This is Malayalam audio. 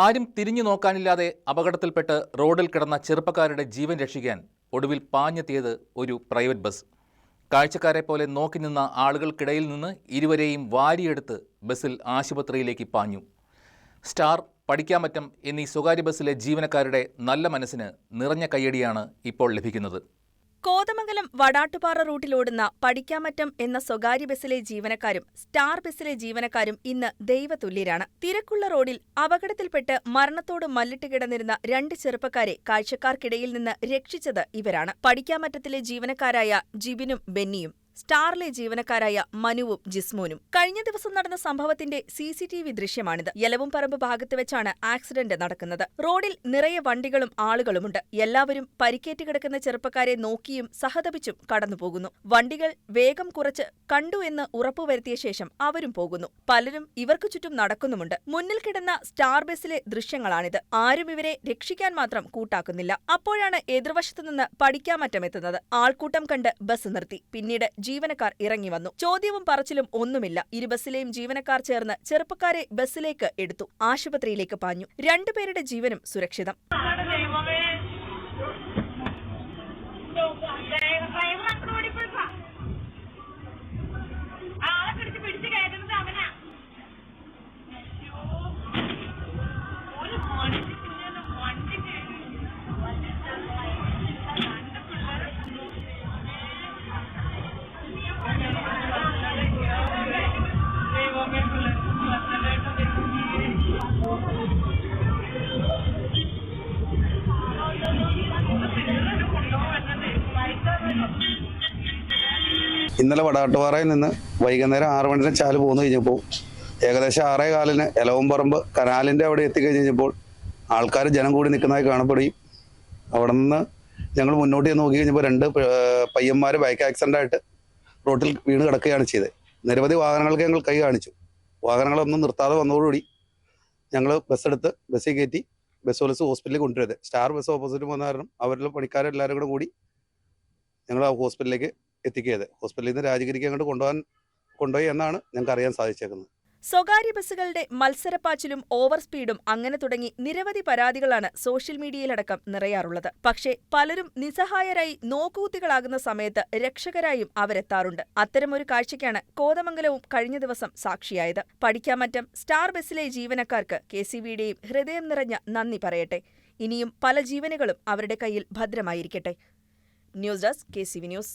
ആരും തിരിഞ്ഞു നോക്കാനില്ലാതെ അപകടത്തിൽപ്പെട്ട് റോഡിൽ കിടന്ന ചെറുപ്പക്കാരുടെ ജീവൻ രക്ഷിക്കാൻ ഒടുവിൽ പാഞ്ഞെത്തിയത് ഒരു പ്രൈവറ്റ് ബസ്. കാഴ്ചക്കാരെ പോലെ നോക്കി നിന്ന ആളുകൾക്കിടയിൽ നിന്ന് ഇരുവരെയും വാരിയെടുത്ത് ബസ്സിൽ ആശുപത്രിയിലേക്ക് പാഞ്ഞു. സ്റ്റാർ പഠിക്കാമറ്റം എന്നീ സ്വകാര്യ ബസ്സിലെ ജീവനക്കാരുടെ നല്ല മനസ്സിന് നിറഞ്ഞ കയ്യടിയാണ് ഇപ്പോൾ ലഭിക്കുന്നത്. കോതമംഗലം വടാട്ടുപാറ റൂട്ടിലോടുന്ന പഠിക്കാമറ്റം എന്ന സ്വകാര്യ ബസ്സിലെ ജീവനക്കാരും സ്റ്റാർ ബസ്സിലെ ജീവനക്കാരും ഇന്ന് ദൈവതുല്യരാണ്. തിരക്കുള്ള റോഡിൽ അപകടത്തിൽപ്പെട്ട് മരണത്തോട് മല്ലിട്ട് കിടന്നിരുന്ന രണ്ട് ചെറുപ്പക്കാരെ കാഴ്ചക്കാർക്കിടയിൽ നിന്ന് രക്ഷിച്ചത് ഇവരാണ്. പഠിക്കാമറ്റത്തിലെ ജീവനക്കാരായ ജിബിനും ബെന്നിയും സ്റ്റാറിലെ ജീവനക്കാരായ മനുവും ജിസ്മോനും. കഴിഞ്ഞ ദിവസം നടന്ന സംഭവത്തിന്റെ സി സി ടി വി ദൃശ്യമാണിത്. യലവും പറമ്പ് ഭാഗത്ത് വെച്ചാണ് ആക്സിഡന്റ് നടക്കുന്നത്. റോഡിൽ നിറയെ വണ്ടികളും ആളുകളുമുണ്ട്. എല്ലാവരും പരിക്കേറ്റ് കിടക്കുന്ന ചെറുപ്പക്കാരെ നോക്കിയും സഹതപിച്ചും കടന്നുപോകുന്നു. വണ്ടികൾ വേഗം കുറച്ച് കണ്ടു എന്ന് ഉറപ്പുവരുത്തിയ ശേഷം അവരും പോകുന്നു. പലരും ഇവർക്കു ചുറ്റും നടക്കുന്നുമുണ്ട്. മുന്നിൽ കിടന്ന സ്റ്റാർ ബസ്സിലെ ദൃശ്യങ്ങളാണിത്. ആരും ഇവരെ രക്ഷിക്കാൻ മാത്രം കൂട്ടാക്കുന്നില്ല. അപ്പോഴാണ് എതിർവശത്തുനിന്ന് പഠിക്കാമറ്റം എത്തുന്നത്. ആൾക്കൂട്ടം കണ്ട് ബസ് നിർത്തി. പിന്നീട് ജീവനക്കാർ ഇറങ്ങി വന്നു. ചോദ്യവും പറച്ചിലും ഒന്നുമില്ല. ഇരു ബസ്സിലെയും ജീവനക്കാർ ചേർന്ന് ചെറുപ്പക്കാരെ ബസ്സിലേക്ക് എടുത്തു. ആശുപത്രിയിലേക്ക് പാഞ്ഞു. രണ്ടുപേരുടെ ജീവനും സുരക്ഷിതം. ഇന്നലെ വടാട്ടുപാറയിൽ നിന്ന് വൈകുന്നേരം ആറ് മണിന് ചാൽ പോന്നു കഴിഞ്ഞപ്പോൾ ഏകദേശം ആറേ കാലിന് എലവമ്പറമ്പ് കനാലിന്റെ അവിടെ എത്തിക്കഴിഞ്ഞപ്പോൾ ആൾക്കാർ ജനം കൂടി നിൽക്കുന്നതായി കാണപ്പെടുകയും അവിടെ നിന്ന് ഞങ്ങൾ മുന്നോട്ട് ചെന്ന് നോക്കി കഴിഞ്ഞപ്പോൾ രണ്ട് പയ്യന്മാർ ബൈക്ക് ആക്സിഡന്റ് ആയിട്ട് റോട്ടിൽ വീണ് കിടക്കുകയാണ് ചെയ്തത്. നിരവധി വാഹനങ്ങൾക്ക് ഞങ്ങൾ കൈ കാണിച്ചു. വാഹനങ്ങളൊന്നും നിർത്താതെ വന്നതോടുകൂടി ഞങ്ങൾ ബസ്സെടുത്ത് ബസ്സിൽ കയറ്റി ബസ് പോലീസ് ഹോസ്പിറ്റലിൽ കൊണ്ടുവരുന്നത്. സ്റ്റാർ ബസ് ഓപ്പോസിറ്റ് വന്ന കാരണം അവരുടെ പണിക്കാരെല്ലാവരും കൂടെ കൂടി ഞങ്ങൾ ആ ഹോസ്പിറ്റലിലേക്ക് എത്തിക്കുകയത് ഹോസ്പിറ്റലിൽ നിന്ന് രാജഗിരിക്ക് അങ്ങോട്ട് കൊണ്ടുപോകാൻ കൊണ്ടുപോയി എന്നാണ് ഞങ്ങൾക്ക് അറിയാൻ സാധിച്ചേക്കുന്നത്. സ്വകാര്യ ബസ്സുകളുടെ മത്സരപ്പാച്ചിലും ഓവർ സ്പീഡും അങ്ങനെ തുടങ്ങി നിരവധി പരാതികളാണ് സോഷ്യൽ മീഡിയയിലടക്കം നിറയാറുള്ളത്. പക്ഷേ പലരും നിസ്സഹായരായി നോക്കുകുത്തികളാകുന്ന സമയത്ത് രക്ഷകരായും അവരെത്താറുണ്ട്. അത്തരമൊരു കാഴ്ചയ്ക്കാണ് കോതമംഗലവും കഴിഞ്ഞ ദിവസം സാക്ഷിയായത്. പഠിക്കാമറ്റം സ്റ്റാർ ബസ്സിലെ ജീവനക്കാർക്ക് കെ സി ബിയുടെയും ഹൃദയം നിറഞ്ഞ നന്ദി പറയട്ടെ. ഇനിയും പല ജീവനുകളും അവരുടെ കയ്യിൽ ഭദ്രമായിരിക്കട്ടെ. News desk K C V news.